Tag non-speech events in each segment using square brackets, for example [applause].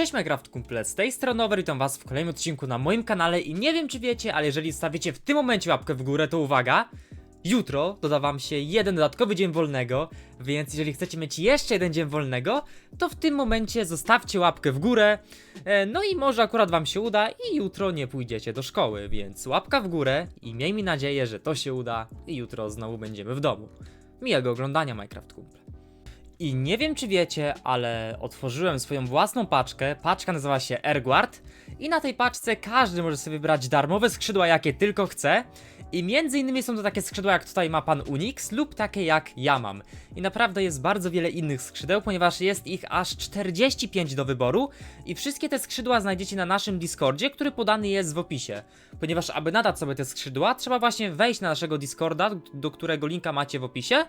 Cześć Minecraft kumple, z tej strony Over, witam was w kolejnym odcinku na moim kanale i nie wiem czy wiecie, ale jeżeli stawicie w tym momencie łapkę w górę, to uwaga, jutro doda wam się jeden dodatkowy dzień wolnego, więc jeżeli chcecie mieć jeszcze jeden dzień wolnego, to w tym momencie zostawcie łapkę w górę, e, no i może akurat wam się uda i jutro nie pójdziecie do szkoły, więc łapka w górę i miejmy nadzieję, że to się uda i jutro znowu będziemy w domu. Miłego oglądania Minecraft kumple. I nie wiem czy wiecie, ale otworzyłem swoją własną paczkę. Paczka nazywa się Airguard i na tej paczce każdy może sobie wybrać darmowe skrzydła jakie tylko chce. I między innymi są to takie skrzydła jak tutaj ma pan Unix lub takie jak ja mam. I naprawdę jest bardzo wiele innych skrzydeł, ponieważ jest ich aż 45 do wyboru i wszystkie te skrzydła znajdziecie na naszym Discordzie, który podany jest w opisie. Ponieważ aby nadać sobie te skrzydła, trzeba właśnie wejść na naszego Discorda, do którego linka macie w opisie.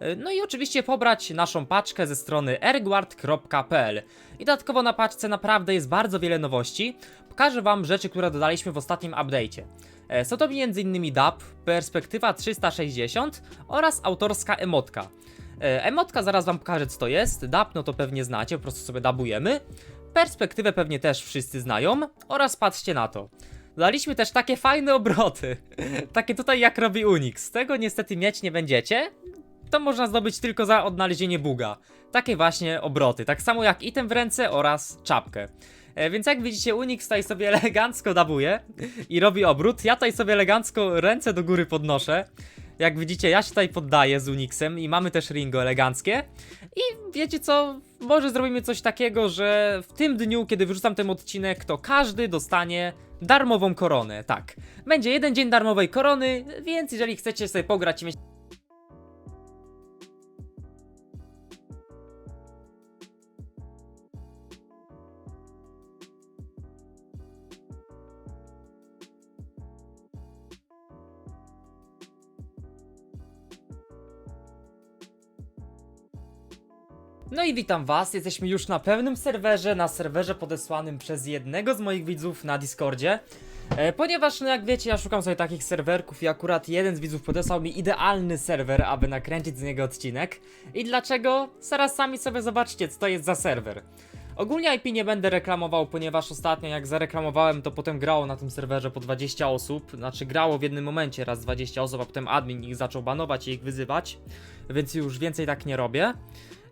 E, No i oczywiście pobrać naszą paczkę ze strony airguard.pl. I dodatkowo na paczce naprawdę jest bardzo wiele nowości. Pokażę wam rzeczy, które dodaliśmy w ostatnim update'cie. E, Są to m.in. DAP, perspektywa 360 oraz autorska emotka. E, Emotka zaraz wam pokażę co to jest, DAP no to pewnie znacie, po prostu sobie dabujemy. Perspektywę pewnie też wszyscy znają oraz patrzcie na to. Dodaliśmy też takie fajne obroty, [laughs] takie tutaj jak robi Unix. Tego niestety mieć nie będziecie, to można zdobyć tylko za odnalezienie buga. Takie właśnie obroty, tak samo jak item w ręce oraz czapkę. E, więc jak widzicie, Unix tutaj sobie [laughs] elegancko dabuje i robi obrót. Ja tutaj sobie elegancko ręce do góry podnoszę. Jak widzicie, ja się tutaj poddaję z Unixem i mamy też Ringo eleganckie. I wiecie co? Może zrobimy coś takiego, że w tym dniu, kiedy wyrzucam ten odcinek, to każdy dostanie darmową koronę. Tak. Będzie jeden dzień darmowej korony, więc jeżeli chcecie sobie pograć i mieć No i witam was, jesteśmy już na pewnym serwerze, na serwerze podesłanym przez jednego z moich widzów na Discordzie. E, ponieważ, no jak wiecie, ja szukam sobie takich serwerków i akurat jeden z widzów podesłał mi idealny serwer, aby nakręcić z niego odcinek. I dlaczego? Zaraz sami sobie zobaczcie, co to jest za serwer. Ogólnie IP nie będę reklamował, ponieważ ostatnio jak zareklamowałem, to potem grało na tym serwerze po 20 osób. Znaczy grało w jednym momencie raz 20 osób, a potem admin ich zaczął banować i ich wyzywać. Więc już więcej tak nie robię.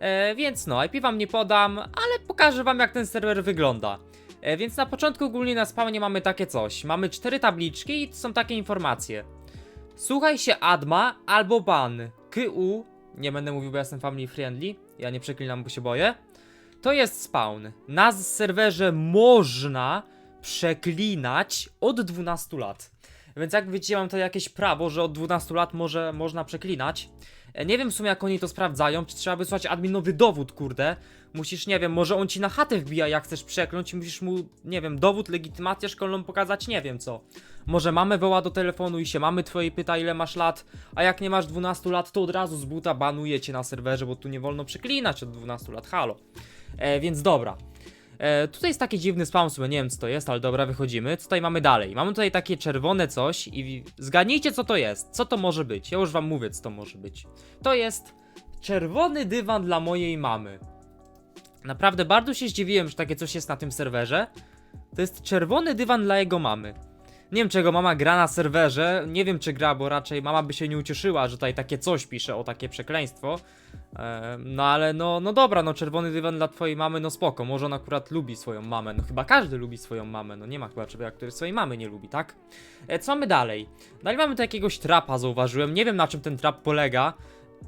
E, więc no, IP wam nie podam, ale pokażę wam jak ten serwer wygląda. E, więc na początku ogólnie na spawnie mamy takie coś. Mamy cztery tabliczki i są takie informacje. Słuchaj się Adma albo ban. KU, nie będę mówił, bo ja jestem family friendly. Ja nie przeklinam, bo się boję. To jest spawn. Na serwerze można przeklinać od 12 lat. Więc jak widzicie, mam to jakieś prawo, że od 12 lat może można przeklinać. E, Nie wiem w sumie jak oni to sprawdzają, czy trzeba wysłać adminowy dowód, kurde. Musisz, nie wiem, może on ci na chatę wbija jak chcesz przekląć i musisz mu, nie wiem, dowód, legitymację szkolną pokazać, nie wiem co. Może mamy woła do telefonu i się mamy twojej pyta ile masz lat, a jak nie masz 12 lat, to od razu z buta banuje cię na serwerze, bo tu nie wolno przeklinać od 12 lat, halo. E, więc dobra. E, tutaj jest taki dziwny spawn, sobie nie wiem co to jest, ale dobra, wychodzimy. Co tutaj mamy dalej? Mamy tutaj takie czerwone coś i zgadnijcie co to jest. Co to może być? Ja już wam mówię co to może być. To jest czerwony dywan dla mojej mamy. Naprawdę bardzo się zdziwiłem, że takie coś jest na tym serwerze. To jest czerwony dywan dla jego mamy. Nie wiem, czego mama gra na serwerze. Nie wiem, czy gra, bo raczej mama by się nie ucieszyła, że tutaj takie coś pisze o takie przekleństwo. No ale no, no dobra, no czerwony dywan dla twojej mamy, no spoko. Może on akurat lubi swoją mamę. No chyba każdy lubi swoją mamę. No nie ma chyba człowieka, który swojej mamy nie lubi, tak? E, co mamy dalej? Dalej mamy tu jakiegoś trapa, zauważyłem. Nie wiem, na czym ten trap polega.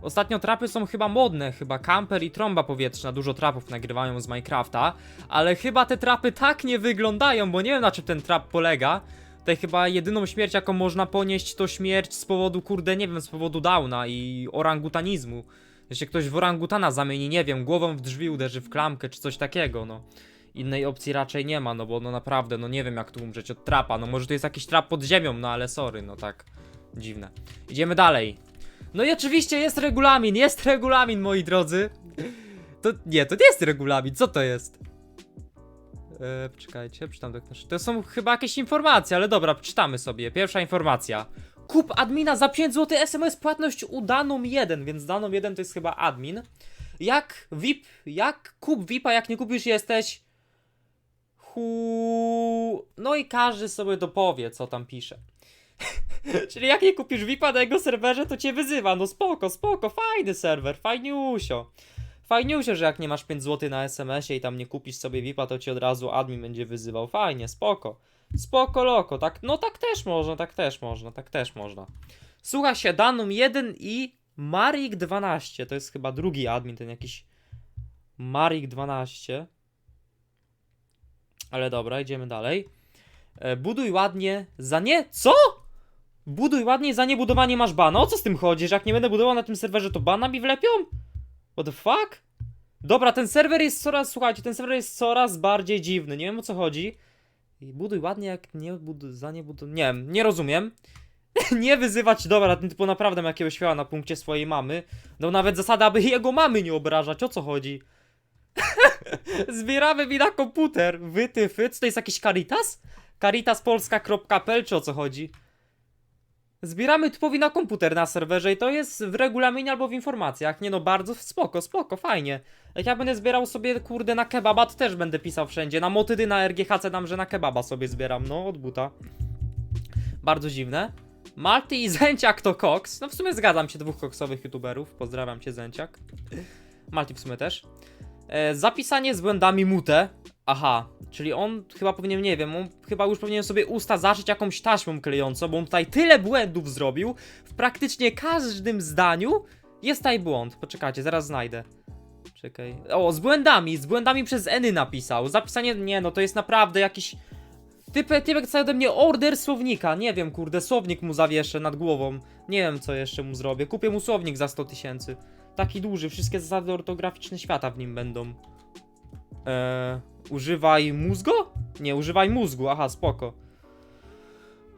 Ostatnio trapy są chyba modne, chyba camper i trąba powietrzna, dużo trapów nagrywają z Minecrafta, ale chyba te trapy tak nie wyglądają, bo nie wiem na czym ten trap polega. Tutaj chyba jedyną śmierć jaką można ponieść to śmierć z powodu, kurde, nie wiem, z powodu downa i orangutanizmu. Się ktoś w orangutana zamieni, nie wiem, głową w drzwi uderzy w klamkę czy coś takiego, no. Innej opcji raczej nie ma, no bo no naprawdę, no nie wiem jak tu umrzeć od trapa, no może to jest jakiś trap pod ziemią, no ale sorry, no tak, dziwne. Idziemy dalej. No i oczywiście jest regulamin, jest regulamin, moi drodzy. To nie, to nie jest regulamin, co to jest? Eee, poczekajcie, czytam tak też. To są chyba jakieś informacje, ale dobra, czytamy sobie. Pierwsza informacja. Kup admina za 5 zł SMS płatność u Danom 1, więc Danom 1 to jest chyba admin. Jak VIP, jak kup VIPa, jak nie kupisz jesteś ku... No i każdy sobie dopowie, co tam pisze. [laughs] Czyli jak nie kupisz VIPa na jego serwerze, to cię wyzywa. No spoko, spoko, fajny serwer, fajniusio. Fajniusio, że jak nie masz 5 zł na SMS-ie i tam nie kupisz sobie VIPa, to ci od razu admin będzie wyzywał. Fajnie, spoko. Spoko loko, tak, no tak też można, tak też można, tak też można. Słucha się Danum 1 i Marik 12, to jest chyba drugi admin, ten jakiś Marik 12. Ale dobra, idziemy dalej. E, buduj ładnie za nie. Co? Buduj ładnie za niebudowanie masz bana. O co z tym chodzi? Że jak nie będę budował na tym serwerze, to bana mi wlepią? What the fuck? Dobra, ten serwer jest coraz, słuchajcie, ten serwer jest coraz bardziej dziwny. Nie wiem o co chodzi. I buduj ładnie, jak nie buduj, za nie buduj. Nie wiem, nie rozumiem. [laughs] nie wyzywać, dobra, ten typu naprawdę ma jakiegoś świała na punkcie swojej mamy. No nawet zasada, aby jego mamy nie obrażać, o co chodzi? [laughs] Zbieramy mi na komputer. Wytyfy. Co to jest jakiś Caritas? Caritaspolska.pl czy o co chodzi? Zbieramy typowi na komputer na serwerze i to jest w regulaminie albo w informacjach. Nie no, bardzo spoko, spoko, fajnie. Jak ja będę zbierał sobie, kurde, na kebaba, to też będę pisał wszędzie. Na motydy, na RGHC dam, że na kebaba sobie zbieram, no, od buta. Bardzo dziwne. Malty i Zęciak to koks. No w sumie zgadzam się, dwóch koksowych youtuberów. Pozdrawiam cię, Zęciak. Malty w sumie też. E, zapisanie z błędami mute. Aha, czyli on chyba powinien, nie wiem, on chyba już powinien sobie usta zaszyć jakąś taśmą klejącą, bo on tutaj tyle błędów zrobił. W praktycznie każdym zdaniu jest tutaj błąd. Poczekajcie, zaraz znajdę. Czekaj. O, z błędami, z błędami przez Eny napisał. Zapisanie, nie no, to jest naprawdę jakiś... Typek, typek chce ode mnie order słownika. Nie wiem, kurde, słownik mu zawieszę nad głową. Nie wiem, co jeszcze mu zrobię. Kupię mu słownik za 100 tysięcy. Taki duży, wszystkie zasady ortograficzne świata w nim będą. Eee, używaj mózgu? Nie, używaj mózgu, aha, spoko.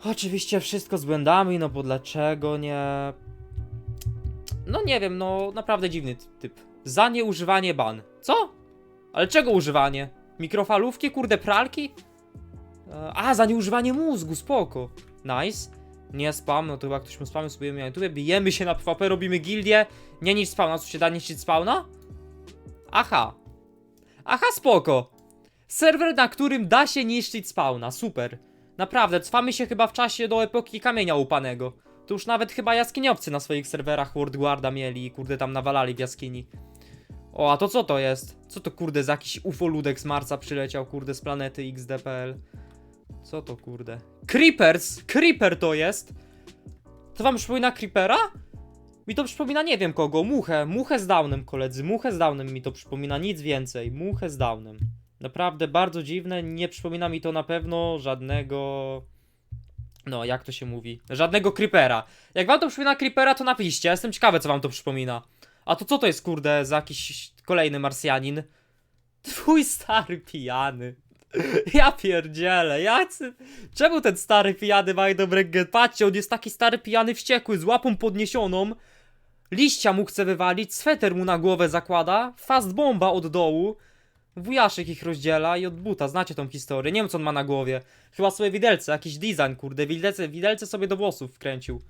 Oczywiście wszystko z błędami, no bo dlaczego nie... No nie wiem, no naprawdę dziwny ty- typ. Za nieużywanie ban. Co? Ale czego używanie? Mikrofalówki, kurde, pralki? E, A, za nieużywanie mózgu, spoko. Nice. Nie spam, no to chyba ktoś mu spamy sobie na YouTube. Bijemy się na PvP, robimy gildię. Nie niszcz spawna, co się da niszczyć spawna? Aha. Aha, spoko. Serwer, na którym da się niszczyć spawna, super. Naprawdę, cwamy się chyba w czasie do epoki kamienia upanego. To już nawet chyba jaskiniowcy na swoich serwerach World Guarda mieli i kurde tam nawalali w jaskini. O, a to co to jest? Co to kurde za jakiś ufoludek z Marsa przyleciał kurde z planety XD.pl? Co to kurde? Creepers! Creeper to jest! To wam przypomina Creepera? Mi to przypomina nie wiem kogo, Muchę. Muchę z Downem, koledzy. Muchę z Downem mi to przypomina, nic więcej. Muchę z Downem. Naprawdę bardzo dziwne, nie przypomina mi to na pewno żadnego... No, jak to się mówi? Żadnego Creepera. Jak wam to przypomina Creepera, to napiszcie, jestem ciekawy co wam to przypomina. A to co to jest kurde za jakiś kolejny Marsjanin? Twój stary pijany. Ja pierdzielę, jacy... Czemu ten stary pijany ma dobre get? Patrzcie, on jest taki stary pijany wściekły, z łapą podniesioną. Liścia mu chce wywalić, sweter mu na głowę zakłada, fast bomba od dołu. Wujaszek ich rozdziela i od buta, znacie tą historię, nie wiem co on ma na głowie. Chyba sobie widelce, jakiś design, kurde, widelce, widelce sobie do włosów wkręcił.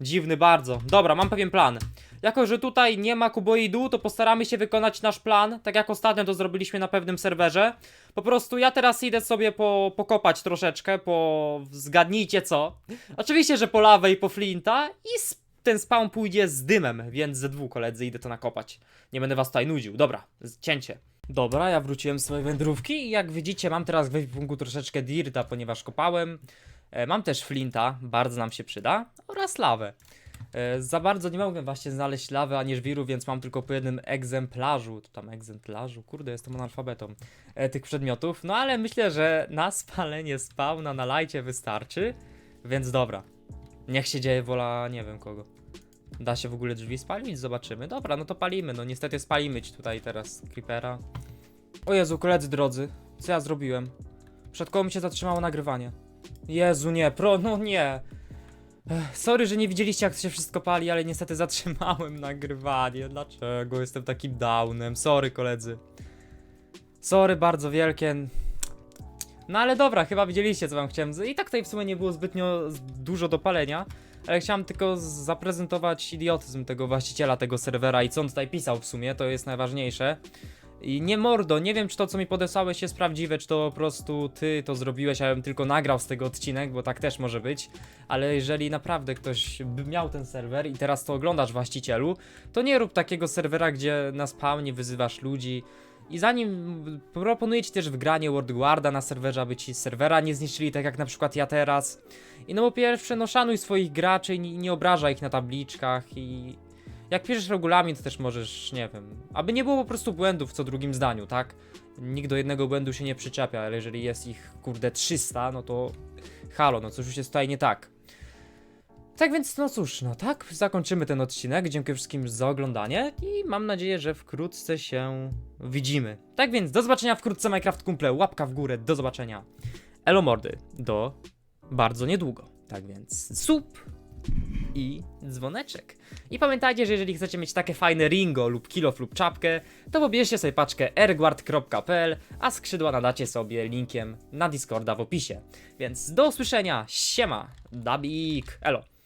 Dziwny bardzo. Dobra, mam pewien plan. Jako, że tutaj nie ma kuboidu, to postaramy się wykonać nasz plan, tak jak ostatnio to zrobiliśmy na pewnym serwerze. Po prostu ja teraz idę sobie po, pokopać troszeczkę, po... zgadnijcie co. Oczywiście, że po lawę i po flinta i ten spawn pójdzie z dymem, więc ze dwóch koledzy idę to nakopać. Nie będę was tutaj nudził. Dobra, cięcie. Dobra, ja wróciłem z swojej wędrówki i jak widzicie mam teraz w ekwipunku troszeczkę dirta, ponieważ kopałem. E, mam też flinta, bardzo nam się przyda, oraz lawę. E, za bardzo nie mogłem właśnie znaleźć lawy ani żwiru, więc mam tylko po jednym egzemplarzu, to tam egzemplarzu, kurde, jestem analfabetą, e, tych przedmiotów. No ale myślę, że na spalenie spawna na lajcie wystarczy, więc dobra. Niech się dzieje wola nie wiem kogo. Da się w ogóle drzwi spalić? Zobaczymy. Dobra, no to palimy. No niestety spalimy ci tutaj teraz creepera. O Jezu, koledzy drodzy, co ja zrobiłem? Przed koło mi się zatrzymało nagrywanie. Jezu, nie, pro, no nie. Sorry, że nie widzieliście jak się wszystko pali, ale niestety zatrzymałem [laughs] nagrywanie. Dlaczego jestem takim downem? Sorry, koledzy. Sorry bardzo wielkie. No ale dobra, chyba widzieliście co wam chciałem. I tak tutaj w sumie nie było zbytnio dużo do palenia. Ale chciałem tylko zaprezentować idiotyzm tego właściciela tego serwera i co on tutaj pisał w sumie, to jest najważniejsze. I nie mordo, nie wiem czy to co mi podesłałeś jest prawdziwe, czy to po prostu ty to zrobiłeś, a ja bym tylko nagrał z tego odcinek, bo tak też może być. Ale jeżeli naprawdę ktoś by miał ten serwer i teraz to oglądasz właścicielu, to nie rób takiego serwera, gdzie na spawnie wyzywasz ludzi. I zanim proponuję ci też wgranie World Guarda na serwerze, aby ci serwera nie zniszczyli, tak jak na przykład ja teraz. I no po pierwsze, no szanuj swoich graczy i nie, obrażaj ich na tabliczkach i jak piszesz regulamin, to też możesz, nie wiem, aby nie było po prostu błędów co drugim zdaniu, tak? Nikt do jednego błędu się nie przyczepia, ale jeżeli jest ich, kurde, 300, no to halo, no coś już jest tutaj nie tak. Tak więc, no cóż, no tak, zakończymy ten odcinek. Dziękuję wszystkim za oglądanie i mam nadzieję, że wkrótce się widzimy. Tak więc, do zobaczenia wkrótce, Minecraft Kumple, łapka w górę, do zobaczenia. Elo mordy, do bardzo niedługo. Tak więc, sub i dzwoneczek. I pamiętajcie, że jeżeli chcecie mieć takie fajne ringo lub kilof lub czapkę, to pobierzcie sobie paczkę airguard.pl, a skrzydła nadacie sobie linkiem na Discorda w opisie. Więc do usłyszenia, siema, dabik, elo.